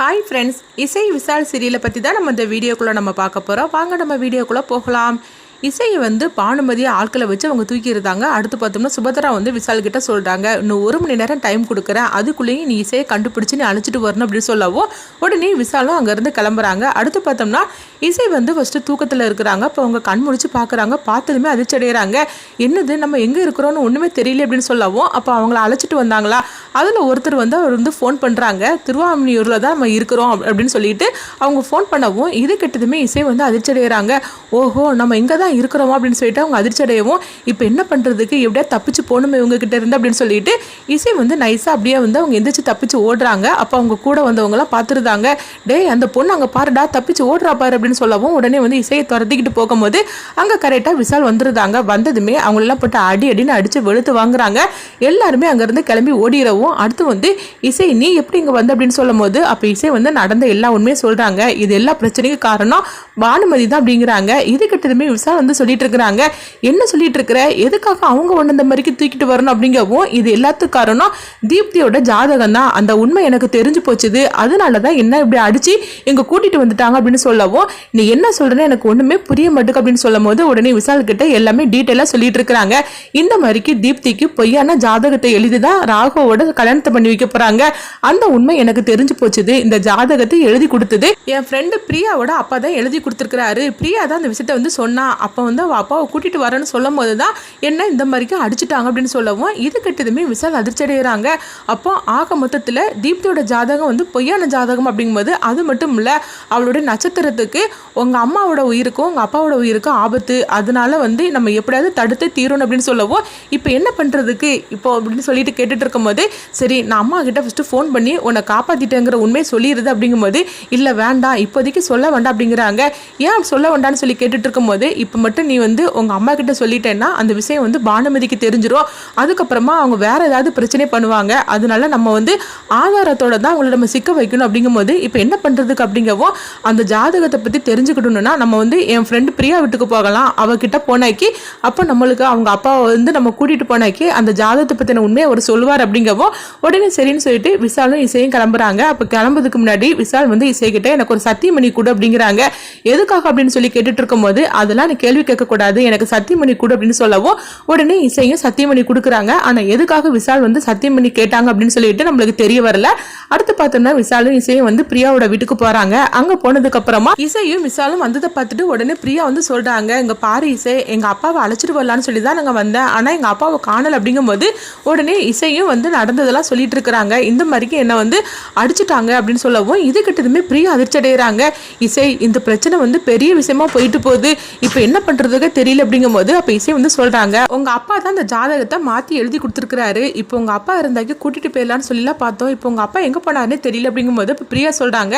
Hi friends இசை விசால் சீரியலை பற்றி தான் நம்ம இந்த வீடியோக்குள்ளே நம்ம பார்க்க போகிறோம் வாங்க நம்ம வீடியோக்குள்ளே போகலாம். இசையை வந்து பானுமதி ஆட்களை வச்சு அவங்க தூக்கியிருந்தாங்க. அடுத்து பார்த்தோம்னா சுபத்ரா வந்து விசால் கிட்ட சொல்கிறாங்க இன்னும் ஒரு மணி நேரம் டைம் கொடுக்குறேன். அதுக்குள்ளேயும் நீ இசையை கண்டுபிடிச்சி நீ அழைச்சிட்டு வரணும் அப்படின்னு சொல்லவும் உடனே விசாலும் அங்கேருந்து கிளம்புறாங்க. அடுத்து பார்த்தோம்னா இசை வந்து ஃபஸ்ட்டு தூக்கத்தில் இருக்கிறாங்க. அப்போ அவங்க கண் முடிச்சு பார்க்குறாங்க. பார்த்ததுமே அதிர்ச்சி அடைகிறாங்க என்னது? நம்ம எங்கே இருக்கிறோன்னு ஒன்றுமே தெரியல அப்படின்னு சொல்லவும் அப்போ அவங்கள அழைச்சிட்டு வந்தாங்களா? அதில் ஒருத்தர் வந்து அவர் வந்து ஃபோன் பண்ணுறாங்க திருவாமணியூரில் தான் நம்ம இருக்கிறோம் அப்படின்னு சொல்லிட்டு அவங்க ஃபோன் பண்ணவும் இது கெட்டதுமே இசை வந்து அதிர்ச்சி அடைகிறாங்க ஓஹோ நம்ம இங்கே தான் இருக்கிறோம் அப்படின்னு சொல்லிட்டு அவங்க அதிர்ச்சி அடையவும் இப்போ என்ன பண்ணுறதுக்கு எப்படியா தப்பிச்சு போகணுமே இவங்ககிட்ட இருந்து அப்படின்னு சொல்லிட்டு இசை வந்து நைஸாக அப்படியே வந்து அவங்க எந்திரிச்சு தப்பிச்சு ஓடுறாங்க. அப்போ அவங்க கூட வந்தவங்களாம் பார்த்துருந்தாங்க. டேய் அந்த பொண்ணு அங்கே பாருடா தப்பிச்சு ஓடுறா பாரு அப்படின்னு சொல்லவும் உடனே வந்து இசையை துரத்திக்கிட்டு போகும்போது அங்கே கரெக்டாக விசால் வந்துருந்தாங்க. வந்ததுமே அவங்களெல்லாம் போட்டு அடி அடின்னு அடித்து வெளுத்து வாங்குறாங்க. எல்லாருமே அங்கேருந்து கிளம்பி ஓடிடவும் அடுத்து வந்து இசை நீ எப்படி இங்கே வந்த? அப்படின்னு சொல்லும் போது அப்போ இசை வந்து நடந்த எல்லா உண்மையும் சொல்கிறாங்க இது எல்லா பிரச்சனைக்கும் காரணம் பானுமதி தான் அப்படிங்கிறாங்க. இதுக்கிட்டதுமே விசால் வந்து சொல்லிட்டு இருக்கிறாங்க என்ன சொல்லிட்டு இருக்கிற எதுக்காக அவங்க ஒன்று இந்த மாதிரிக்கு தூக்கிட்டு வரணும் அப்படிங்கவும் இது எல்லாத்துக்கும் காரணம் தீப்தியோட ஜாதகம் தான். அந்த உண்மை எனக்கு தெரிஞ்சு போச்சுது. அதனால தான் என்ன இப்படி அடிச்சு இங்கே கூட்டிட்டு வந்துட்டாங்க அப்படின்னு சொல்லவும் நீ என்ன சொல்றேன்னு எனக்கு ஒன்றுமே புரிய மாட்டுக்கு அப்படின்னு சொல்லும் போது உடனே விசால் கிட்ட எல்லாமே டீட்டெயிலாக சொல்லிட்டு இருக்கிறாங்க இந்த மாதிரிக்கு தீப்திக்கு பொய்யான ஜாதகத்தை எழுதி தான் ராகவோட கல்யாணத்தை பண்ணி வைக்க போறாங்க. அந்த உண்மை எனக்கு தெரிஞ்சு போச்சுது. இந்த ஜாதகத்தை எழுதி கொடுத்தது என் ஃப்ரெண்டு பிரியாவோட அப்பா தான் எழுதி கொடுத்துருக்கிறாரு. பிரியா தான் அந்த விஷயத்த வந்து சொன்னா. அப்போ வந்து அவள் அப்பாவை கூட்டிகிட்டு வரேன்னு சொல்லும் போது தான் என்ன இந்த மாதிரிக்கு அடிச்சிட்டாங்க அப்படின்னு சொல்லவும் இது கெட்டதுமே விசால் அதிர்ச்சி அடைகிறாங்க அப்போ ஆக மொத்தத்தில் தீப்தியோட ஜாதகம் வந்து பொய்யான ஜாதகம் அப்படிங்கும்போது அது மட்டும் இல்லை அவளுடைய நட்சத்திரத்துக்கு உங்கள் அம்மாவோட உயிருக்கும் உங்கள் அப்பாவோட உயிருக்கும் ஆபத்து. அதனால வந்து நம்ம எப்படியாவது தடுத்து தீரணும் அப்படின்னு சொல்லவும் இப்போ என்ன பண்ணுறதுக்கு இப்போ அப்படின்னு சொல்லிட்டு கேட்டுட்டு இருக்கும்போது சரி நான் அம்மா கிட்ட ஃபஸ்ட்டு ஃபோன் பண்ணி உன்னை காப்பாற்றிட்டேங்கிற உண்மையை சொல்லிடுது அப்படிங்கும்போது இல்லை வேண்டாம் இப்போதைக்கு சொல்ல வேண்டாம் அப்படிங்கிறாங்க. ஏன் சொல்ல வேண்டாம்னு சொல்லி கேட்டுட்டு இருக்கும்போது இப்போ மட்டும் நீ வந்து உங்கள் அம்மா கிட்ட சொல்லிட்டேன்னா அந்த விஷயம் வந்து பானுமதிக்கு தெரிஞ்சிடும் அதுக்கப்புறமா அவங்க வேறு ஏதாவது பிரச்சனை பண்ணுவாங்க. அதனால நம்ம வந்து ஆதாரத்தோட தான் அவங்கள நம்ம சிக்க வைக்கணும் அப்படிங்கும்போது இப்போ என்ன பண்ணுறதுக்கு அப்படிங்கவோ அந்த ஜாதகத்தை பற்றி தெரிஞ்சுக்கிட்டோம்னா நம்ம வந்து என் ஃப்ரெண்டு பிரியா வீட்டுக்கு போகலாம். அவகிட்ட போனாக்கி அப்போ நம்மளுக்கு அவங்க அப்பாவை வந்து நம்ம கூட்டிகிட்டு போனாக்கி அந்த ஜாதகத்தை பற்றின உண்மையை அவர் சொல்லுவார் அப்படிங்கவோ உடனே சரின்னு சொல்லிட்டு விசாலும் இசையும் கிளம்புறாங்க. அப்போ கிளம்புறதுக்கு முன்னாடி விசால் வந்து இசைக்கிட்ட எனக்கு ஒரு சத்தியமணி கொடு அப்படிங்கிறாங்க. எதுக்காக அப்படின்னு சொல்லி கேட்டுட்டு இருக்கும்போது அதெல்லாம் எனக்கு கேள்வி கேட்கக்கூடாது எனக்கு சத்தியமணி கொடு அப்படின்னு சொல்லவும் உடனே இசையும் சத்தியமணி கொடுக்குறாங்க. ஆனால் எதுக்காக விசால் வந்து சத்தியமணி கேட்டாங்க அப்படின்னு சொல்லிட்டு நம்மளுக்கு தெரிய வரல. அடுத்து பார்த்தோம்னா விசாலும் இசையும் வந்து பிரியாவோட வீட்டுக்கு போறாங்க. அங்க போனதுக்கு அப்புறமா இசையும் விசாலும் வந்ததை பார்த்துட்டு உடனே பிரியா வந்து சொல்றாங்க இங்க பாரு இசை எங்க அப்பாவை அழைச்சிட்டு வரலான்னு சொல்லி தான் நாங்க வந்தேன். ஆனா எங்க அப்பாவை காணல. அப்படிங்கும்போது உடனே இசையும் வந்து நடந்ததெல்லாம் சொல்லிட்டு இருக்கிறாங்க. இந்த மாதிரிக்கு என்ன வந்து அடிச்சிட்டாங்க அப்படின்னு சொல்லவும் இது கிட்டதுமே பிரியா அதிர்ச்சி அடைகிறாங்க இசை இந்த பிரச்சனை வந்து பெரிய விஷயமா போயிட்டு போகுது. இப்போ என்ன பண்றதுக்கு தெரியல அப்படிங்கும்போது அப்ப இசை வந்து சொல்றாங்க உங்க அப்பா தான் அந்த ஜாதகத்தை மாத்தி எழுதி கொடுத்துருக்காரு இப்போ உங்க அப்பா இருந்தாக்கி கூட்டிட்டு போயிடலான்னு சொல்லிலாம் பார்த்தோம். இப்போ உங்க அப்பா எங்க போனாருன்னு தெரியல அப்படிங்கும்போது இப்போ பிரியா சொல்கிறாங்க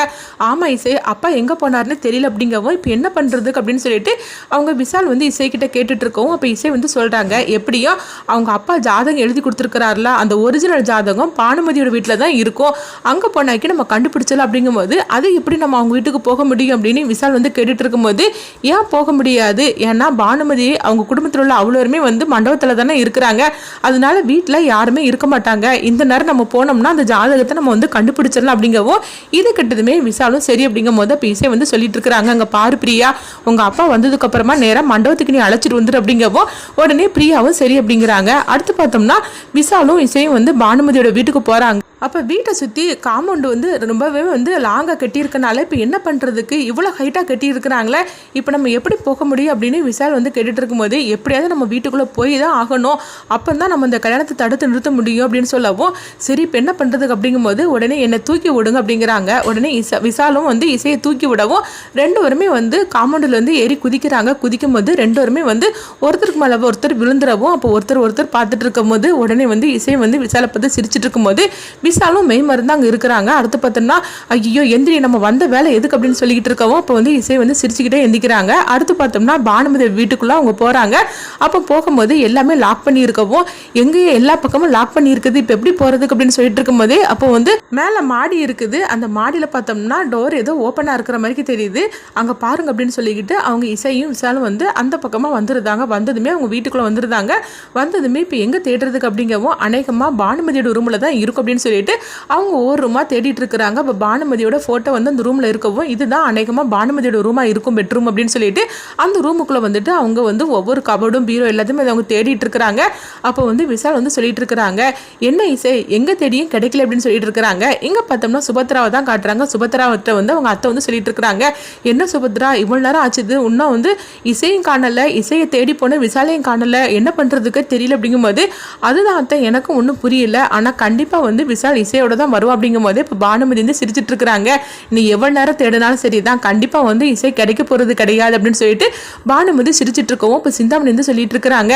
ஆமாம் இசை அப்பா எங்கே போனார்னு தெரியல அப்படிங்கவும் இப்போ என்ன பண்ணுறதுக்கு அப்படின்னு சொல்லிட்டு அவங்க விசால் வந்து இசை கிட்ட கேட்டுட்டு இருக்கவும் அப்போ இசை வந்து சொல்கிறாங்க எப்படியோ அவங்க அப்பா ஜாதகம் எழுதி கொடுத்துருக்காருல அந்த ஒரிஜினல் ஜாதகம் பானுமதியோட வீட்டில் தான் இருக்கும். அங்கே போனாக்கி நம்ம கண்டுபிடிச்சல அப்படிங்கும்போது அது எப்படி நம்ம அவங்க வீட்டுக்கு போக முடியும்? அப்படின்னு விசால் வந்து கேட்டுட்டு இருக்கும்போது ஏன் போக முடியாது? ஏன்னா பானுமதி அவங்க குடும்பத்தில் உள்ள அவ்வளோருமே வந்து மண்டபத்தில் தானே இருக்கிறாங்க. அதனால வீட்டில் யாருமே இருக்க மாட்டாங்க. இந்த நேரம் நம்ம போனோம்னா அந்த ஜாதகத்தை நம்ம வந்து கண்டுபிடிச்சிடலாம் அப்படிங்கவும் இது கிட்டதுமே விசாலும் சரி அப்படிங்கும் போது அப்போ இசை வந்து சொல்லிட்டு இருக்கிறாங்க அங்கே பாரு பிரியா உங்கள் அப்பா வந்ததுக்கு அப்புறமா நேராக மண்டபத்துக்கு நீ அழைச்சிட்டு வந்துரு அப்படிங்கவும் உடனே பிரியாவும் சரி அப்படிங்கிறாங்க. அடுத்து பார்த்தோம்னா விசாலும் இசையும் வந்து பானுமதியோட வீட்டுக்கு போகிறாங்க அப்போ வீட்டை சுற்றி காம்பவுண்டு வந்து ரொம்பவே வந்து லாங்காக கட்டியிருக்கனால இப்போ என்ன பண்ணுறதுக்கு இவ்வளோ ஹைட்டாக கட்டியிருக்கிறாங்களே? இப்போ நம்ம எப்படி போக முடியும் அப்படின்னு விசால் வந்து கேட்டுட்டு இருக்கும்போது எப்படியாவது நம்ம வீட்டுக்குள்ளே போய் தான் ஆகணும். அப்போ தான் நம்ம இந்த கல்யாணத்தை தடுத்து நிறுத்த முடியும் அப்படின்னு சொல்லவும் சரி இப்போ என்ன பண்ணுறதுக்கு அப்படிங்கும்போது உடனே என்னை தூக்கி விடுங்க அப்படிங்கிறாங்க. உடனே இச விசாலும் வந்து இசையை தூக்கி விடவும் ரெண்டு பேருமே வந்து காம்பவுண்டில் வந்து ஏறி குதிக்கிறாங்க. குதிக்கும் போது ரெண்டு பேருமே வந்து ஒருத்தருக்கு மேலே ஒருத்தர் விழுந்துடவும் அப்போ ஒருத்தர் ஒருத்தர் பார்த்துட்டு இருக்கும்போது உடனே வந்து இசை வந்து விசாலை பார்த்து சிரிச்சிட்டு இருக்கும்போது விசாலும் மெய் மருந்து அங்கே இருக்கிறாங்க. அடுத்து பார்த்தோம்னா ஐயோ எந்திரி நம்ம வந்த வேலை எதுக்கு அப்படின்னு சொல்லிக்கிட்டு இருக்கவும் அப்போ வந்து இசை வந்து சிரிச்சுக்கிட்டே எந்திக்கிறாங்க. அடுத்து பார்த்தோம்னா பானுமதி வீட்டுக்குள்ளே அவங்க போகிறாங்க அப்போ போகும்போது எல்லாமே லாக் பண்ணி இருக்கவும் எங்கேயும் எல்லா பக்கமும் லாக் பண்ணி இருக்குது இப்போ எப்படி போகிறதுக்கு அப்படின்னு சொல்லிட்டு இருக்கும்போதே அப்போ வந்து மேலே மாடி இருக்குது. அந்த மாடியில் பார்த்தோம்னா டோர் ஏதோ ஓப்பனாக இருக்கிற மாதிரி தெரியுது. அங்கே பாருங்க அப்படின்னு சொல்லிக்கிட்டு அவங்க இசையும் விசாலும் வந்து அந்த பக்கமாக வந்துருந்தாங்க. வந்ததுமே அவங்க வீட்டுக்குள்ளே வந்துருந்தாங்க. வந்ததுமே இப்போ எங்கே தேடுறதுக்கு அப்படிங்கவும் அநேகமாக பானுமதியோட ரூமில் தான் இருக்கும் அப்படின்னு சொல்லி சொல்லிட்டு அவங்க ஒவ்வொரு ரூமாக தேடிட்டு இருக்கிறாங்க. அப்போ பானுமதியோட ஃபோட்டோ வந்து அந்த ரூமில் இருக்கவும் இதுதான் அநேகமாக பானுமதியோட ரூமாக இருக்கும் பெட்ரூம் அப்படின்னு சொல்லிட்டு அந்த ரூமுக்குள்ளே வந்துட்டு அவங்க வந்து ஒவ்வொரு கபடும் பீரோ எல்லாத்தையுமே அவங்க தேடிட்டு இருக்கிறாங்க. அப்போ வந்து விஷால் வந்து சொல்லிட்டு இருக்கிறாங்க என்ன இசை? எங்கே தேடியும் கிடைக்கல அப்படின்னு சொல்லிட்டு இருக்கிறாங்க. இங்கே பார்த்தோம்னா சுபத்ராவை தான் காட்டுறாங்க. சுபத்ராவத்தை வந்து அவங்க அத்தை வந்து சொல்லிட்டு இருக்கிறாங்க. என்ன சுபத்ரா? இவ்வளோ நேரம் ஆச்சுது. இன்னும் வந்து இசையும் காணலை. இசையை தேடி போன விசாலையும் காணலை. என்ன பண்ணுறதுக்கு தெரியல அப்படிங்கும்போது அதுதான் அத்தை. எனக்கும் ஒன்றும் புரியல. ஆனால் கண்டிப்பாக வந்து விசால் இசையோட தான் வருவா அப்படிங்கும்போது இப்போ பானுமதி வந்து சிரிச்சிட்டு இருக்கிறாங்க நீ எவ்வளோ நேரம் தேடினாலும் சரி தான் கண்டிப்பாக வந்து இசை கிடைக்க போகிறது கிடையாது அப்படின்னு சொல்லிட்டு பானுமதி சிரிச்சிட்டு இருக்கவும் இப்போ சிந்தாமணி வந்து சொல்லிட்டு இருக்கிறாங்க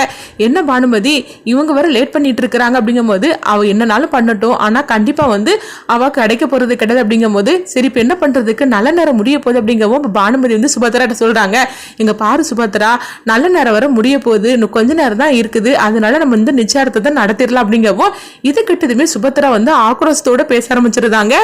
என்ன பானுமதி? இவங்க வர லேட் பண்ணிட்டு இருக்கிறாங்க அப்படிங்கும்போது அவள் என்னனாலும் பண்ணட்டும். ஆனால் கண்டிப்பாக வந்து அவள் கிடைக்க போகிறது கிடையாது அப்படிங்கும்போது சரி இப்போ என்ன பண்ணுறதுக்கு நல்ல நேரம் முடிய போகுது அப்படிங்கவும் இப்போ பானுமதி வந்து சுபத்ராட்ட சொல்கிறாங்க எங்கள் பாரு சுபத்ரா நல்ல நேரம் வர முடிய போகுது. இன்னும் கொஞ்ச நேரம் தான் இருக்குது. அதனால நம்ம வந்து நிச்சயார்த்தத்தை நடத்திடலாம் அப்படிங்கவும் இது கிட்டதுமே சுபத்ரா வந்து ஆக்ரோஷத்தோடு பேச ஆரம்பிச்சிருந்தாங்க.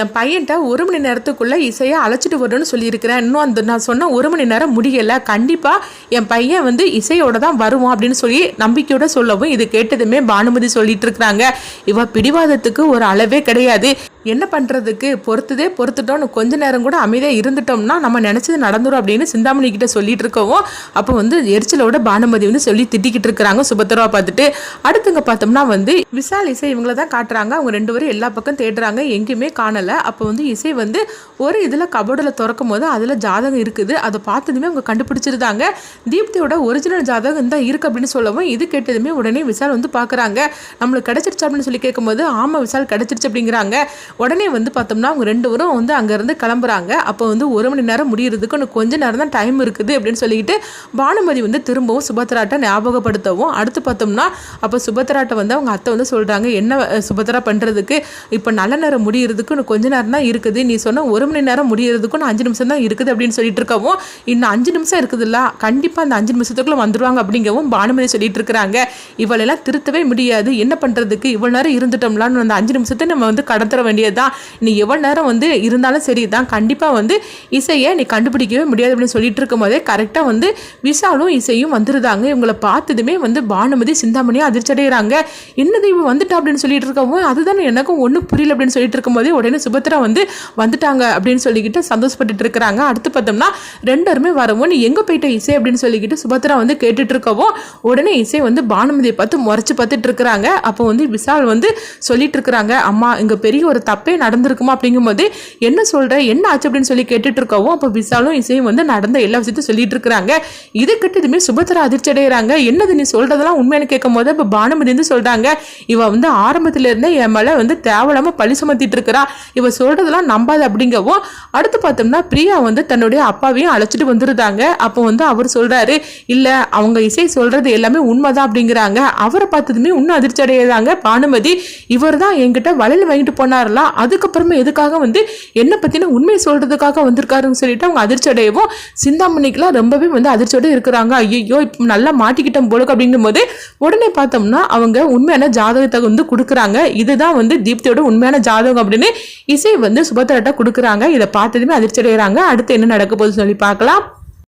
என் பையன்ட்ட ஒரு மணி நேரத்துக்குள்ளே இசையை அழைச்சிட்டு வரணும்னு சொல்லியிருக்கிறேன். இன்னும் அந்த நான் சொன்ன ஒரு மணி நேரம் முடியலை. கண்டிப்பாக என் பையன் வந்து இசையோட தான் வருவான் அப்படின்னு சொல்லி நம்பிக்கையோட சொல்லவும் இது கேட்டதுமே பானுமதி சொல்லிட்டு இருக்கிறாங்க. இவ பிடிவாதத்துக்கு ஒரு அளவே கிடையாது. என்ன பண்ணுறதுக்கு பொறுத்ததே பொறுத்துட்டோம்னு கொஞ்ச நேரம் கூட அமைதியாக இருந்துட்டோம்னா நம்ம நினச்சது நடந்துரும் அப்படின்னு சிந்தாமணி கிட்ட சொல்லிட்டு இருக்கவும் அப்போ வந்து எரிச்சலோட பானுமதி வந்து சொல்லி திட்டிக்கிட்டு இருக்கிறாங்க சுபத்திரவா பார்த்துட்டு. அடுத்துங்க பார்த்தோம்னா வந்து விசால் இசை இவங்கள தான் காட்டுறாங்க. அவங்க ரெண்டு பேரும் எல்லா பக்கம் தேடுறாங்க. எங்கேயுமே காணலை. அப்போ வந்து இசை வந்து ஒரு இதில் கபோர்டில் திறக்கும் போது அதில் ஜாதகம் இருக்குது. அதை பார்த்ததுமே அவங்க கண்டுபிடிச்சிருந்தாங்க. தீப்தியோட ஒரிஜினல் ஜாதகம் தான் இருக்குது அப்படின்னு சொல்லவும் இது கேட்டதுமே உடனே விசால் வந்து பார்க்குறாங்க. நம்மளுக்கு கிடச்சிருச்சா அப்படின்னு சொல்லி கேட்கும்போது ஆமாம் விசால் கிடச்சிருச்சு அப்படிங்கிறாங்க. உடனே வந்து பார்த்தோம்னா அவங்க ரெண்டு பேரும் வந்து அங்கேருந்து கிளம்புறாங்க. அப்போ வந்து ஒரு மணி நேரம் முடியறதுக்கு இன்னும் கொஞ்ச நேரம் தான் டைம் இருக்குது அப்படின்னு சொல்லிட்டு பானுமதி வந்து திரும்பவும் சுபத்ராட்டை ஞாபகப்படுத்தவும் அடுத்து பார்த்தோம்னா அப்போ சுபத்ராட்டை வந்து அவங்க அத்தை வந்து சொல்கிறாங்க என்ன சுபத்ரா பண்ணுறதுக்கு இப்போ நல்ல நேரம் முடியறதுக்கு இன்னும் கொஞ்ச நேரம் தான் இருக்குது. நீ சொன்ன ஒரு மணி நேரம் முடியறதுக்கு இன்னும் அஞ்சு நிமிஷம் தான் இருக்குது அப்படின்னு சொல்லிட்டு இருக்கவும் இன்னும் அஞ்சு நிமிஷம் இருக்குதுல்ல. கண்டிப்பாக அந்த அஞ்சு நிமிஷத்துக்குள்ளே வந்துருவாங்க அப்படிங்கவும் பானுமதி சொல்லிட்டு இருக்கிறாங்க. இவளெல்லாம் திருத்தவே முடியாது. என்ன பண்ணுறதுக்கு இவ்வளோ நேரம் இருந்துட்டோம்லான்னு அந்த அஞ்சு நிமிஷத்தை நம்ம வந்து கடத்துற வேண்டியதுதான். நீ எவ்வளோ நேரம் வந்து இருந்தாலும் சரி தான் கண்டிப்பாக வந்து இசையை நீ கண்டுபிடிக்கவே முடியாது அப்படின்னு சொல்லிட்டு இருக்கும் போதே கரெக்டாக வந்து விஷாலும் இசையும் வந்துருந்தாங்க இவங்களை பார்த்ததுமே வந்து பானுமதி சிந்தாமணியும் அதிர்ச்சி அடைகிறாங்க என்னது இவன் வந்துட்டா அப்படின்னு சொல்லிட்டு இருக்கவும் அதுதானே எனக்கும் ஒன்றும் புரியல அப்படின்னு சொல்லிட்டு இருக்கும்போதே உடனே சுபத்ரா வந்து வந்துட்டாங்க அப்படின்னு சொல்லிக்கிட்டு சந்தோஷப்பட்டுட்டு இருக்கிறாங்க. அடுத்து பார்த்தோம்னா ரெண்டருமே வரவும் நீ எங்கே போயிட்ட இசை அப்படின்னு சொல்லிக்கிட்டு சுபத்ரா வந்து கேட்டுட்டு இருக்கவும் உடனே இசை வந்து பானுமதியை பார்த்து முறைச்சு பார்த்துட்டு இருக்கிறாங்க. அப்போ வந்து விஷால் வந்து சொல்லிட்டு இருக்கிறாங்க அம்மா இங்கே பெரிய ஒரு தப்பே நடந்திருக்குமா அப்படிங்கும்போது என்ன சொல்ற? என்ன ஆச்சு? அப்படின்னு சொல்லி கேட்டுட்டு இருக்கவும் அப்போ விசாலும் இசையும் வந்து நடந்த எல்லா விஷயத்தையும் சொல்லிட்டு இருக்கிறாங்க இது கிட்டதுமே சுபத்ரா அதிர்ச்சி அடைகிறாங்க. என்னது நீ சொல்றதெல்லாம் உண்மைன்னு கேட்கும் போது இப்போ பானுமதி வந்து சொல்றாங்க இவன் வந்து ஆரம்பத்துல இருந்தே என் மேலே வந்து தேவையில்லாம பழி சுமத்திட்டு இருக்கிறா இவ சொல்றதெல்லாம் நம்பாது அப்படிங்கவும் அடுத்து பார்த்தோம்னா பிரியா வந்து தன்னுடைய அப்பாவையும் அழைச்சிட்டு வந்துருந்தாங்க அப்போ வந்து அவர் சொல்றாரு இல்லை அவங்க இசை சொல்றது எல்லாமே உண்மைதான் அப்படிங்கிறாங்க. அவரை பார்த்ததுமே இன்னும் அதிர்ச்சி அடைகிறாங்க பானுமதி. இவர் தான் என்கிட்ட வளையல் வாங்கிட்டு பண்ணலாம். அதுக்கப்புறமா எதுக்காக வந்து என்ன பற்றின உண்மையை சொல்கிறதுக்காக வந்திருக்காருன்னு சொல்லிட்டு அவங்க அதிர்ச்சி அடையவும் சிந்தாமணிக்கெலாம் ரொம்பவே வந்து அதிர்ச்சியோடு இருக்கிறாங்க. ஐயோ இப்போ நல்லா மாட்டிக்கிட்டோம் போலுக்கு அப்படிங்கும்போது உடனே பார்த்தோம்னா அவங்க உண்மையான ஜாதகத்தை வந்து கொடுக்குறாங்க. இதுதான் வந்து தீப்தியோட உண்மையான ஜாதகம் அப்படின்னு இசை வந்து சுபத்திரட்ட கொடுக்குறாங்க. இதை பார்த்ததுமே அதிர்ச்சி அடைகிறாங்க அடுத்து என்ன நடக்க போகுதுன்னு சொல்லி பார்க்கலாம்.